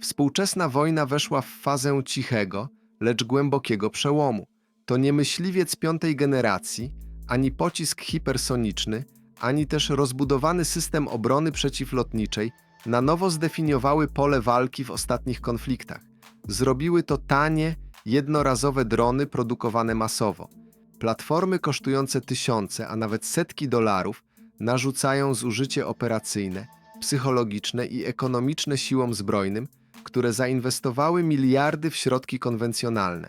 Współczesna wojna weszła w fazę cichego, lecz głębokiego przełomu. To nie myśliwiec piątej generacji, ani pocisk hipersoniczny, ani też rozbudowany system obrony przeciwlotniczej na nowo zdefiniowały pole walki w ostatnich konfliktach. Zrobiły to tanie, jednorazowe drony produkowane masowo. Platformy kosztujące tysiące, a nawet setki dolarów narzucają zużycie operacyjne, psychologiczne i ekonomiczne siłom zbrojnym, które zainwestowały miliardy w środki konwencjonalne.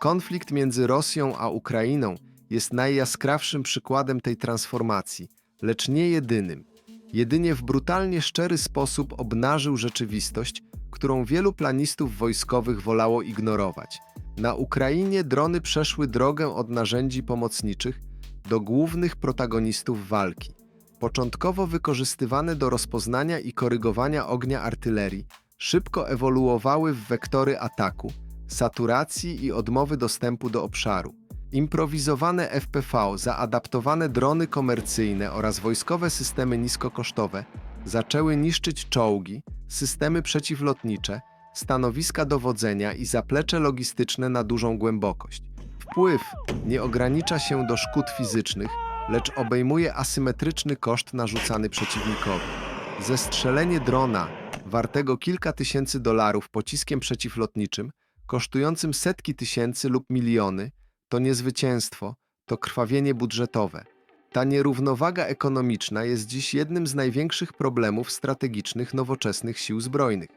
Konflikt między Rosją a Ukrainą jest najjaskrawszym przykładem tej transformacji, lecz nie jedynym. Jedynie w brutalnie szczery sposób obnażył rzeczywistość, którą wielu planistów wojskowych wolało ignorować. Na Ukrainie drony przeszły drogę od narzędzi pomocniczych do głównych protagonistów walki. Początkowo wykorzystywane do rozpoznania i korygowania ognia artylerii, szybko ewoluowały w wektory ataku, saturacji i odmowy dostępu do obszaru. Improwizowane FPV, zaadaptowane drony komercyjne oraz wojskowe systemy niskokosztowe zaczęły niszczyć czołgi, systemy przeciwlotnicze, stanowiska dowodzenia i zaplecze logistyczne na dużą głębokość. Wpływ nie ogranicza się do szkód fizycznych, lecz obejmuje asymetryczny koszt narzucany przeciwnikowi. Zestrzelenie drona wartego kilka tysięcy dolarów pociskiem przeciwlotniczym, kosztującym setki tysięcy lub miliony, to nie zwycięstwo, to krwawienie budżetowe. Ta nierównowaga ekonomiczna jest dziś jednym z największych problemów strategicznych nowoczesnych sił zbrojnych.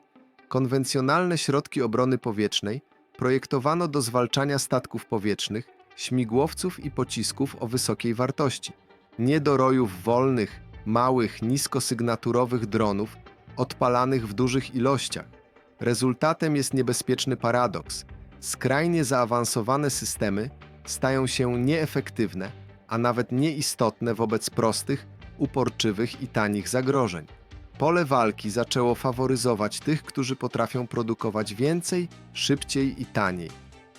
Konwencjonalne środki obrony powietrznej projektowano do zwalczania statków powietrznych, śmigłowców i pocisków o wysokiej wartości, nie do rojów wolnych, małych, niskosygnaturowych dronów odpalanych w dużych ilościach. Rezultatem jest niebezpieczny paradoks. Skrajnie zaawansowane systemy stają się nieefektywne, a nawet nieistotne wobec prostych, uporczywych i tanich zagrożeń. Pole walki zaczęło faworyzować tych, którzy potrafią produkować więcej, szybciej i taniej.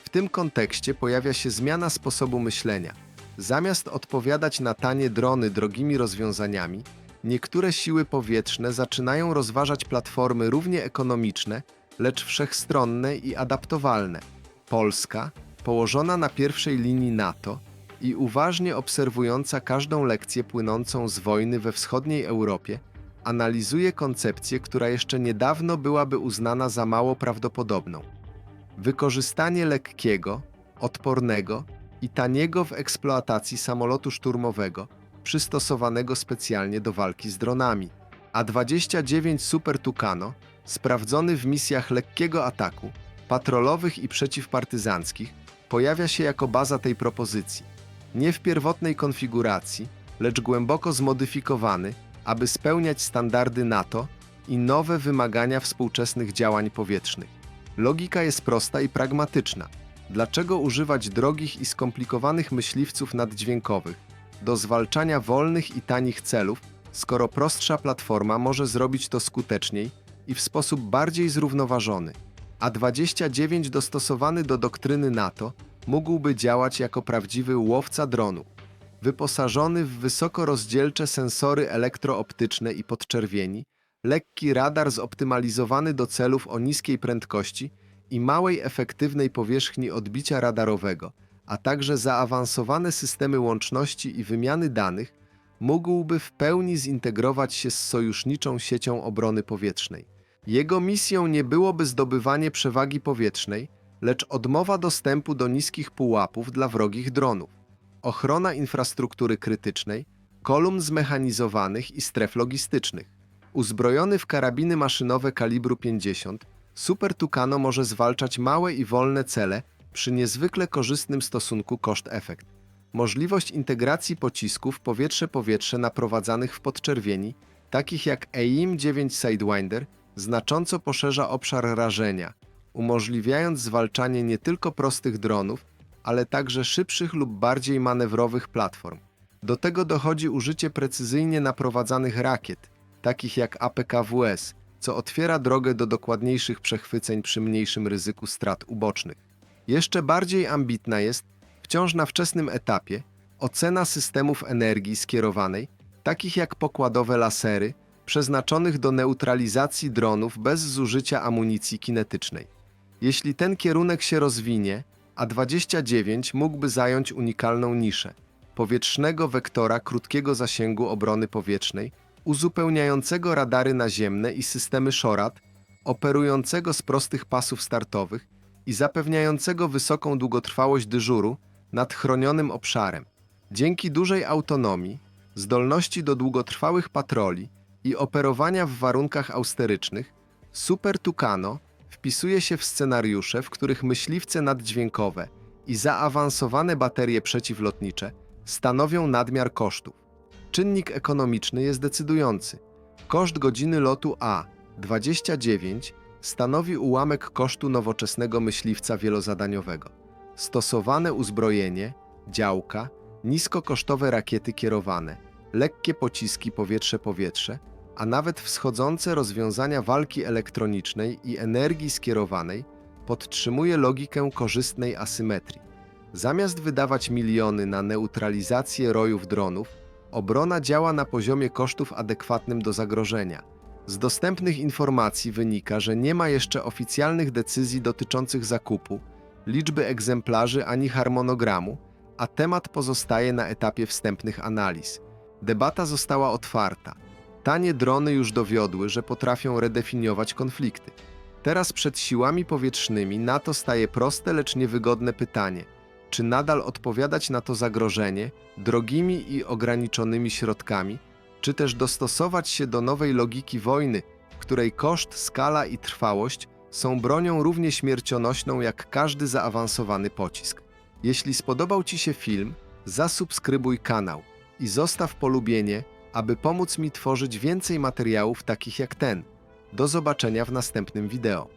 W tym kontekście pojawia się zmiana sposobu myślenia. Zamiast odpowiadać na tanie drony drogimi rozwiązaniami, niektóre siły powietrzne zaczynają rozważać platformy równie ekonomiczne, lecz wszechstronne i adaptowalne. Polska, położona na pierwszej linii NATO i uważnie obserwująca każdą lekcję płynącą z wojny we wschodniej Europie, analizuje koncepcję, która jeszcze niedawno byłaby uznana za mało prawdopodobną. Wykorzystanie lekkiego, odpornego i taniego w eksploatacji samolotu szturmowego, przystosowanego specjalnie do walki z dronami. A-29 Super Tucano, sprawdzony w misjach lekkiego ataku, patrolowych i przeciwpartyzanckich, pojawia się jako baza tej propozycji. Nie w pierwotnej konfiguracji, lecz głęboko zmodyfikowany, aby spełniać standardy NATO i nowe wymagania współczesnych działań powietrznych. Logika jest prosta i pragmatyczna. Dlaczego używać drogich i skomplikowanych myśliwców naddźwiękowych do zwalczania wolnych i tanich celów, skoro prostsza platforma może zrobić to skuteczniej i w sposób bardziej zrównoważony? A-29 dostosowany do doktryny NATO mógłby działać jako prawdziwy łowca dronów. Wyposażony w wysoko rozdzielcze sensory elektrooptyczne i podczerwieni, lekki radar zoptymalizowany do celów o niskiej prędkości i małej efektywnej powierzchni odbicia radarowego, a także zaawansowane systemy łączności i wymiany danych, mógłby w pełni zintegrować się z sojuszniczą siecią obrony powietrznej. Jego misją nie byłoby zdobywanie przewagi powietrznej, lecz odmowa dostępu do niskich pułapów dla wrogich dronów, ochrona infrastruktury krytycznej, kolumn zmechanizowanych i stref logistycznych. Uzbrojony w karabiny maszynowe kalibru 50, Super Tucano może zwalczać małe i wolne cele przy niezwykle korzystnym stosunku koszt-efekt. Możliwość integracji pocisków powietrze-powietrze naprowadzanych w podczerwieni, takich jak AIM-9 Sidewinder, znacząco poszerza obszar rażenia, umożliwiając zwalczanie nie tylko prostych dronów, ale także szybszych lub bardziej manewrowych platform. Do tego dochodzi użycie precyzyjnie naprowadzanych rakiet, takich jak APKWS, co otwiera drogę do dokładniejszych przechwyceń przy mniejszym ryzyku strat ubocznych. Jeszcze bardziej ambitna jest, wciąż na wczesnym etapie, ocena systemów energii skierowanej, takich jak pokładowe lasery, przeznaczonych do neutralizacji dronów bez zużycia amunicji kinetycznej. Jeśli ten kierunek się rozwinie, A-29 mógłby zająć unikalną niszę powietrznego wektora krótkiego zasięgu obrony powietrznej, uzupełniającego radary naziemne i systemy SHORAD, operującego z prostych pasów startowych i zapewniającego wysoką długotrwałość dyżuru nad chronionym obszarem. Dzięki dużej autonomii, zdolności do długotrwałych patroli i operowania w warunkach austerycznych, Super Tucano wpisuje się w scenariusze, w których myśliwce naddźwiękowe i zaawansowane baterie przeciwlotnicze stanowią nadmiar kosztów. Czynnik ekonomiczny jest decydujący. Koszt godziny lotu A-29 stanowi ułamek kosztu nowoczesnego myśliwca wielozadaniowego. Stosowane uzbrojenie, działka, niskokosztowe rakiety kierowane, lekkie pociski powietrze-powietrze, a nawet wschodzące rozwiązania walki elektronicznej i energii skierowanej podtrzymuje logikę korzystnej asymetrii. Zamiast wydawać miliony na neutralizację rojów dronów, obrona działa na poziomie kosztów adekwatnym do zagrożenia. Z dostępnych informacji wynika, że nie ma jeszcze oficjalnych decyzji dotyczących zakupu, liczby egzemplarzy ani harmonogramu, a temat pozostaje na etapie wstępnych analiz. Debata została otwarta. Tanie drony już dowiodły, że potrafią redefiniować konflikty. Teraz przed siłami powietrznymi NATO staje proste, lecz niewygodne pytanie: czy nadal odpowiadać na to zagrożenie drogimi i ograniczonymi środkami, czy też dostosować się do nowej logiki wojny, której koszt, skala i trwałość są bronią równie śmiercionośną jak każdy zaawansowany pocisk. Jeśli spodobał Ci się film, zasubskrybuj kanał i zostaw polubienie, aby pomóc mi tworzyć więcej materiałów takich jak ten. Do zobaczenia w następnym wideo.